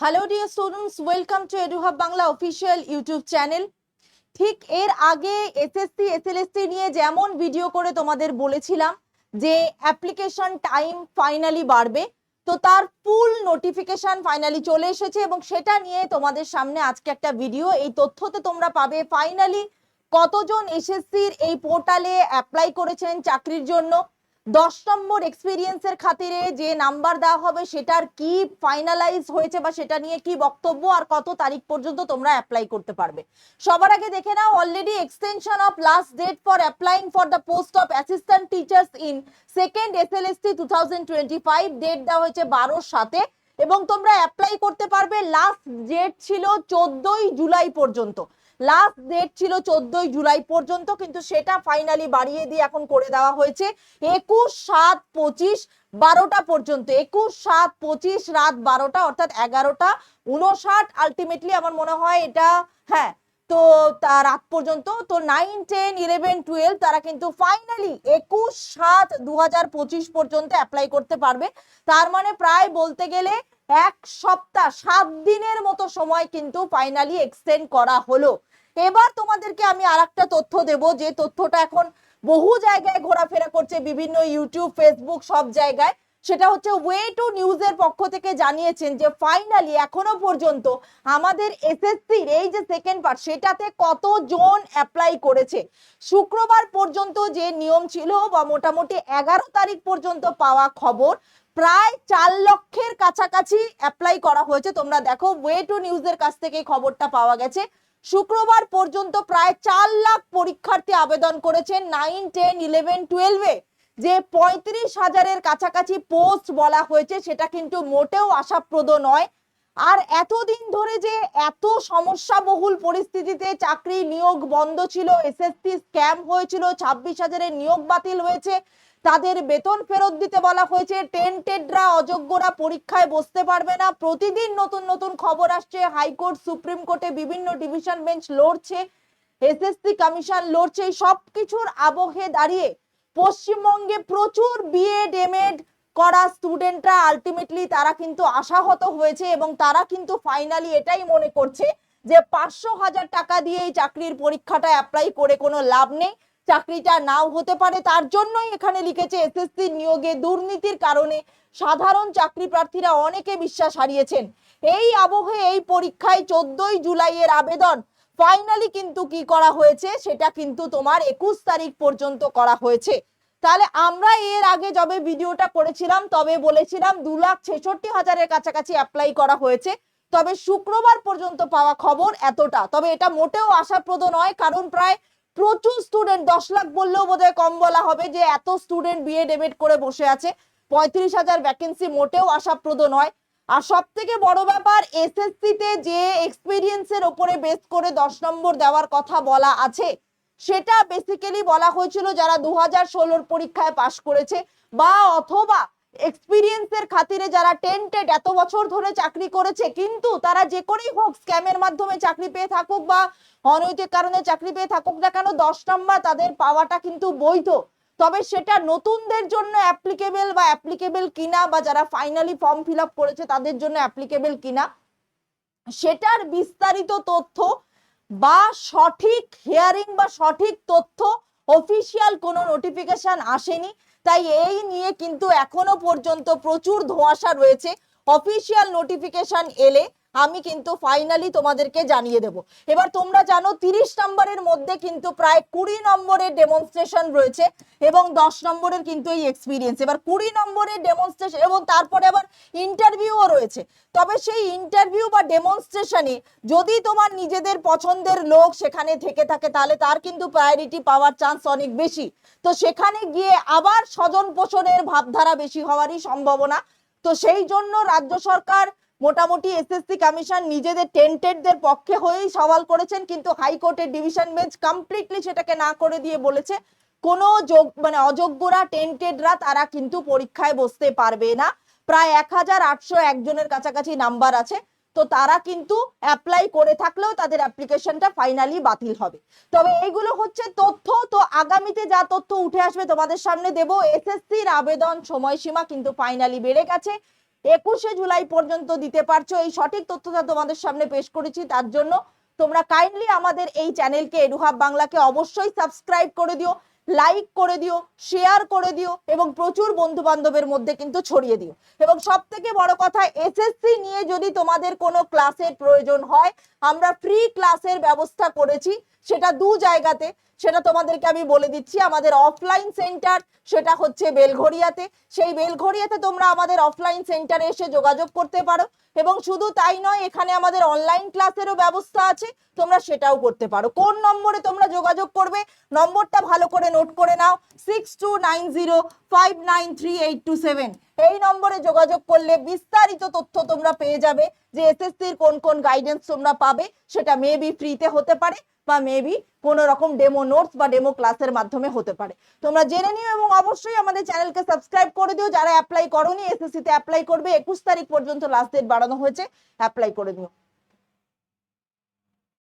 Hello dear students welcome to Eduhub Bangla official YouTube channel ঠিক এর আগে SSC এসএলএসসি নিয়ে যেমন ভিডিও করে তোমাদের বলেছিলাম যে অ্যাপ্লিকেশন টাইম ফাইনালি বাড়বে, তো তার ফুল নোটিফিকেশন ফাইনালি চলে এসেছে এবং সেটা নিয়ে তোমাদের সামনে আজকে একটা ভিডিও এই তথ্যতে তোমরা পাবে ফাইনালি কতজন এসএসসির এই পোর্টালে অ্যাপ্লাই করেছেন চাকরির জন্য। দশ নম্বর এক্সপিরিয়েন্সের খাতিরে যে নাম্বার দেওয়া হবে, সেটার কি ফাইনালাইজ হয়েছে বা সেটা নিয়ে কি বক্তব্য আর কত তারিখ পর্যন্ত তোমরা অ্যাপ্লাই করতে পারবে। সবার আগে দেখে নাও already extension of last date for applying for the post of assistant teachers in second SLST two thousand twenty five date দেওয়া হয়েছে বারোর সাথে এবং তোমরা অ্যাপ্লাই করতে পারবে লাস্ট ডেট ছিল চোদ্দই জুলাই পর্যন্ত। লাস্ট ডেট ছিল চোদ্দই জুলাই পর্যন্ত, কিন্তু সেটা ফাইনালি বাড়িয়ে দিয়ে এখন করে দেওয়া হয়েছে। একুশ সাত পঁচিশ বারোটা পর্যন্ত, একুশ সাত পঁচিশ রাত বারোটা, অর্থাৎ এগারোটা উনষাট আলটিমেটলি আমার মনে হয় এটা হ্যাঁ তো রাত পর্যন্ত, তো নাইন টেন ইলেভেন টুয়েলভ তারা কিন্তু ফাইনালি একুশ সাত দু হাজার পঁচিশ পর্যন্ত অ্যাপ্লাই করতে পারবে। তার মানে প্রায় বলতে গেলে এক সপ্তাহ, সাত দিনের মতো সময় কিন্তু ফাইনালি এক্সটেন্ড করা হলো। এবার তোমাদেরকে আমি আর একটা তথ্য দেব। যে তথ্যটা এখন বহু জায়গায় ঘোরাফেরা করছে, বিভিন্ন ইউটিউব, ফেসবুক, সব জায়গায়। সেটা হচ্ছে ওয়ে টু নিউজের পক্ষ থেকে জানিয়েছেন যে ফাইনালি এখনও পর্যন্ত আমাদের এসএসসির এই যে সেকেন্ড পার্ট সেটাতে কতজন অ্যাপ্লাই করেছে? শুক্রবার পর্যন্ত যে নিয়ম ছিল বা মোটামুটি এগারো তারিখ পর্যন্ত পাওয়া খবর, প্রায় চার লক্ষের কাছাকাছি অ্যাপ্লাই করা হয়েছে। তোমরা দেখো ওয়ে টু নিউজের কাছ থেকে খবরটা পাওয়া গেছে। শুক্রবার পর্যন্ত প্রায় চার লাখ পরীক্ষার্থী আবেদন করেছেন নাইন, টেন, ইলেভেন, টুয়েলভে। যে পঁয়ত্রিশ হাজারের কাছাকাছি পোস্ট বলা হয়েছে, সেটা কিন্তু মোটেও আশাপ্রদ নয়। আর এতদিন ধরে যে এত সমস্যাবহুল পরিস্থিতিতে চাকরি নিয়োগ বন্ধ ছিল, এসএসসি স্ক্যাম হয়েছিল, ছাব্বিশ হাজারের নিয়োগ বাতিল হয়েছে তাদের বেতন ফেরত দিতে বলা হয়েছে। টেন্টেডরা অযোগ্যরা পরীক্ষায় বসতে পারবে না। প্রতিদিন নতুন নতুন খবর আসছে। হাইকোর্ট, সুপ্রিম কোর্টে বিভিন্ন ডিভিশন বেঞ্চ লড়ছে। এসএসসি কমিশন লড়ছে। সব কিছুর আবহে দাঁড়িয়ে পশ্চিমবঙ্গে প্রচুর বিএড এমএড করা স্টুডেন্টরা আলটিমেটলি তারা কিন্তু আশাহত হয়েছে এবং তারা কিন্তু ফাইনালি এটাই মনে করছে যে পাঁচশো হাজার টাকা দিয়ে এই চাকরির পরীক্ষাটা অ্যাপ্লাই করে কোনো লাভ নেই। চাকরিটা নাও হতে পারে, তার জন্যই এখানে লিখেছে এসএসসি নিয়োগে দুর্নীতির কারণে সাধারণ চাকরি প্রার্থীরা অনেকে বিশ্বাস হারিয়েছেন। এই আবহে এই পরীক্ষায় চোদ্দই জুলাইয়ের আবেদন। ফাইনালি কিন্তু কি করা হয়েছে, সেটা কিন্তু তোমার একুশ তারিখ পর্যন্ত করা হয়েছে। তাহলে আমরা এর আগে যবে ভিডিওটা করেছিলাম, তবে বলেছিলাম দু লাখ ছেষট্টি হাজারের কাছাকাছি অ্যাপ্লাই করা হয়েছে। তবে শুক্রবার পর্যন্ত পাওয়া খবর এতটা। তবে এটা মোটেও আশাপ্রদ নয়, কারণ প্রায় প্রচুর স্টুডেন্ট দশ লাখ বললেও বোধহয় কম বলা হবে যে এত স্টুডেন্ট বিএড এমএড করে বসে আছে। পঁয়ত্রিশ হাজার ভ্যাকেন্সি মোটেও আশাপ্রদ নয়। আর সব থেকে বড় ব্যাপার এসএসসি তে যে এক্সপিরিয়েন্সের ওপরে বেস করে দশ নম্বর দেওয়ার কথা বলা আছে, সেটা বেসিক্যালি বলা হয়েছিল যারা দু হাজার ষোলোর পরীক্ষায় পাশ করেছে বা অথবা এক্সপিরিয়েন্সের খাতিরে যারা টেন্টেড এত বছর ধরে চাকরি করেছে, কিন্তু তারা যে করেই হোক স্ক্যামের মাধ্যমে চাকরি পেয়ে থাকুক বা অনৈতিক কারণে চাকরি পেয়ে থাকুক না কেন, দশ নম্বর তাদের পাওয়াটা কিন্তু বৈধ। তবে সেটা নতুনদের জন্য অ্যাপ্লিকেবল বা অ্যাপ্লিকেবল কিনা বা যারা ফাইনালি ফর্ম ফিল করেছে তাদের জন্য অ্যাপ্লিকেবল কিনা, সেটার বিস্তারিত তথ্য বা সঠিক হিয়ারিং বা সঠিক তথ্য অফিসিয়াল কোনো নোটিফিকেশন আসেনি। তাই এই নিয়ে কিন্তু এখনও পর্যন্ত প্রচুর ধোঁয়াশা রয়েছে। অফিসিয়াল নোটিফিকেশন এলে আমি কিন্তু ফাইনালি তোমাদেরকে জানিয়ে দেব। এবার তোমরা জানো তিরিশ নম্বরের মধ্যে কিন্তু প্রায় কুড়ি নম্বরের ডেমনস্ট্রেশন রয়েছে এবং দশ নম্বরের কিন্তু এই এক্সপিরিয়েন্স এবার কুড়ি নম্বরের ডেমনস্ট্রেশন এবং তারপরে আবার ইন্টারভিউও রয়েছে। তবে সেই ইন্টারভিউ বা ডেমনস্ট্রেশনে যদি তোমার নিজেদের পছন্দের লোক সেখানে থেকে থাকে, তাহলে তার কিন্তু প্রায়োরিটি পাওয়ার চান্স অনেক বেশি। তো সেখানে গিয়ে আবার স্বজন পোষণের ভাবধারা বেশি হওয়ারই সম্ভাবনা। তো সেই জন্য রাজ্য সরকার মোটামুটি এসএসসি কমিশন নিজেদের টেন্টেডদের পক্ষে হয়েই সওয়াল করেছেন, কিন্তু হাইকোর্টের ডিভিশন বেঞ্চ কমপ্লিটলি সেটাকে না করে দিয়ে বলেছে, কোনো যোগ মানে অযোগ্যরা টেন্টেডরা তারা কিন্তু পরীক্ষায় বসতে পারবে না। প্রায় এক হাজার আটশো একজনের কাছাকাছি নাম্বার আছে, তো তারা কিন্তু অ্যাপ্লাই করে থাকলেও তাদের অ্যাপ্লিকেশনটা ফাইনালি বাতিল হবে। তবে এইগুলো হচ্ছে তথ্য, তো আগামীতে যা তথ্য উঠে আসবে তোমাদের সামনে দেব। এসএসসির আবেদন সময়সীমা কিন্তু ফাইনালি বেড়ে গেছে। একুশে জুলাই পর্যন্ত দিতে পারছ। এই সঠিক তথ্যটা তোমাদের সামনে পেশ করেছি, তার জন্য তোমরা কাইন্ডলি আমাদের এই চ্যানেলকে এডুহাব বাংলাকে অবশ্যই সাবস্ক্রাইব করে দিও লাইক করে দিও শেয়ার করে দিও, এবং প্রচুর বন্ধু বান্ধবের মধ্যে কিন্তু ছড়িয়ে দিও। এবং সব থেকে বড় কথা এসএসসি নিয়ে যদি তোমাদের কোনো ক্লাসের প্রয়োজন হয়, আমরা ফ্রি ক্লাসের ব্যবস্থা করেছি, সেটা দু জায়গাতে। সেটা তোমাদেরকে আমি বলে দিচ্ছি, আমাদের অফলাইন সেন্টার সেটা হচ্ছে বেলঘড়িয়াতে। সেই বেলঘড়িয়াতে তোমরা আমাদের অফলাইন সেন্টারে এসে যোগাযোগ করতে পারো এবং শুধু তাই নয়, এখানে আমাদের অনলাইন ক্লাসেরও ব্যবস্থা আছে, তোমরা সেটাও করতে পারো। কোন নম্বরে তোমরা যোগাযোগ করবে, নম্বরটা ভালো করে নোট করে নাও six two nine zero five nine three eight two seven এই নম্বরে যোগাযোগ করলে বিস্তারিত তথ্য তোমরা পেয়ে যাবে যে এসএসসির কোন কোন গাইডেন্স তোমরা পাবে, সেটা মেবি ফ্রিতে হতে পারে বা মেবি কোনো রকম ডেমো নোটস বা ডেমো ক্লাসের মাধ্যমে হতে পারে। তোমরা জেনে নিও এবং অবশ্যই আমাদের চ্যানেলকে সাবস্ক্রাইব করে দিও। যারা অ্যাপ্লাই করোনি এসএসসি তে অ্যাপ্লাই করবে, একুশ তারিখ পর্যন্ত লাস্ট ডেট বাড়ানো হয়েছে অ্যাপ্লাই করে দিও